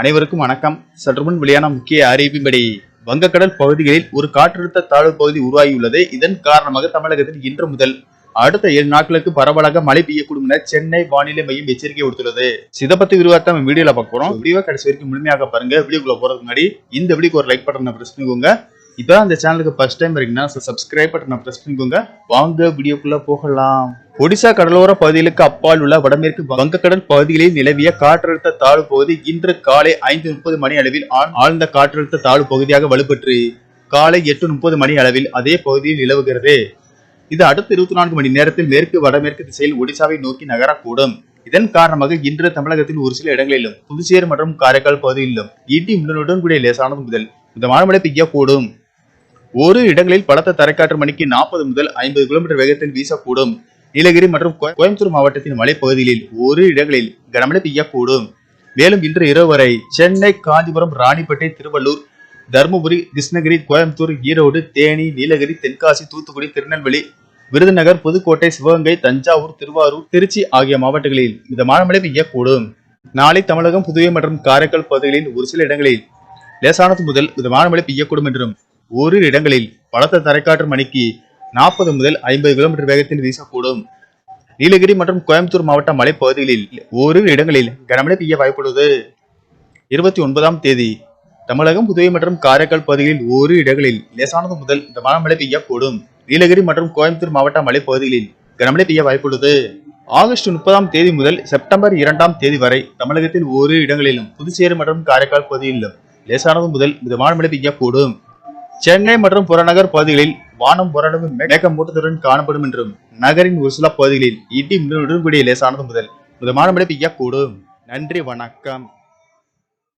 அனைவருக்கும் வணக்கம். சற்று முன் வெளியான முக்கிய அறிவிப்பின்படி வங்கக்கடல் பகுதிகளில் ஒரு காற்றழுத்த தாழ்வு பகுதி உருவாகியுள்ளது. இதன் காரணமாக தமிழகத்தில் இன்று முதல் அடுத்த ஏழு நாட்களுக்கு பரவலாக மழை பெய்யக்கூடும் என சென்னை வானிலை மையம் எச்சரிக்கை விடுத்துள்ளது. இதை பத்தி விரிவாக நம்ம வீடியோல பார்க்குறோம் வீடியோ கடைசி வரைக்கும் முழுமையாக பாருங்க. வீடியோக்குள்ள போறதுக்கு முன்னாடி இந்த வீடியோக்கு ஒரு லைக் பட்டனை பிரஸ் பண்ணிக்கோங்க. இப்போ அந்த சேனலுக்கு ஃபர்ஸ்ட் டைம் இருக்கீங்கன்னா சப்ஸ்கிரைப் பட்டனை பிரஸ் பண்ணிக்கோங்க. வாங்க வீடியோக்குள்ள போகலாம். ஒடிசா கடலோர பகுதிகளுக்கு அப்பால் உள்ள வடமேற்கு வங்கக்கடல் பகுதிகளில் நிலவிய காற்றழுத்த தாழ்வு பகுதி இன்று காலை ஐந்து முப்பது மணி அளவில் ஆழ்ந்த காற்றழுத்த தாழ்வு பகுதியாக வலுப்பெற்று காலை எட்டு முப்பது மணி அளவில் அதே பகுதியில் நிலவுகிறது. இது அடுத்த இருபத்தி நான்கு மணி நேரத்தில் மேற்கு வடமேற்கு திசையில் ஒடிசாவை நோக்கி நகரக்கூடும். இதன் காரணமாக இன்று தமிழகத்தில் ஒரு சில இடங்களிலும் புதுச்சேரி மற்றும் காரைக்கால் பகுதியிலும் இடி மின்னலுடன் கூடிய லேசானது முதல் மிதமான மழை பெய்யக்கூடும். ஒரு இடங்களில் பலத்த தரைக்காற்று மணிக்கு நாற்பது முதல் ஐம்பது கிலோமீட்டர் வேகத்தில் வீசக்கூடும். நீலகிரி மற்றும் கோயம்புத்தூர் மாவட்டத்தின் மலைப்பகுதிகளில் ஒரு இடங்களில் கனமழை பெய்யக்கூடும். மேலும் இன்று இரவு வரை சென்னை காஞ்சிபுரம் ராணிப்பேட்டை திருவள்ளூர் தருமபுரி கிருஷ்ணகிரி கோயம்புத்தூர் ஈரோடு தேனி நீலகிரி தென்காசி தூத்துக்குடி திருநெல்வேலி விருதுநகர் புதுக்கோட்டை சிவகங்கை தஞ்சாவூர் திருவாரூர் திருச்சி ஆகிய மாவட்டங்களில் மிதமான மழை பெய்யக்கூடும். நாளை தமிழகம் புதுவை மற்றும் காரைக்கால் பகுதிகளில் ஒரு சில இடங்களில் லேசானது முதல் மிதமான மழை பெய்யக்கூடும் என்றும் ஓரிரு இடங்களில் பலத்த தரைக்காற்று மணிக்கு நாற்பது முதல் ஐம்பது கிலோமீட்டர் வேகத்தில் வீசக்கூடும். நீலகிரி மற்றும் கோயம்புத்தூர் மாவட்ட மலைப்பகுதிகளில் ஓரிரு இடங்களில் கனமழை பெய்ய வாய்ப்புள்ளது. இருபத்தி ஒன்பதாம் தேதி தமிழகம் புதுவை மற்றும் காரைக்கால் பகுதிகளில் ஓரிரு இடங்களில் லேசானது முதல் மிதமான மழை பெய்யக்கூடும். நீலகிரி மற்றும் கோயம்புத்தூர் மாவட்ட மலைப்பகுதிகளில் கனமழை பெய்ய வாய்ப்புள்ளது. ஆகஸ்ட் முப்பதாம் தேதி முதல் செப்டம்பர் இரண்டாம் தேதி வரை தமிழகத்தில் ஓரிரு இடங்களிலும் புதுச்சேரி மற்றும் காரைக்கால் பகுதியிலும் லேசானது முதல் மிதமான மழை பெய்யக்கூடும். சென்னை மற்றும் புறநகர் பகுதிகளில் வானம் ஓரளவு மேகமூட்டத்துடன் காணப்படும் என்றும் நகரின் ஒரு சில பகுதிகளில் இடி மின்னலுடன் கூடிய லேசானது முதல். மிதமான மழை பெய்யக்கூடும் நன்றி வணக்கம்.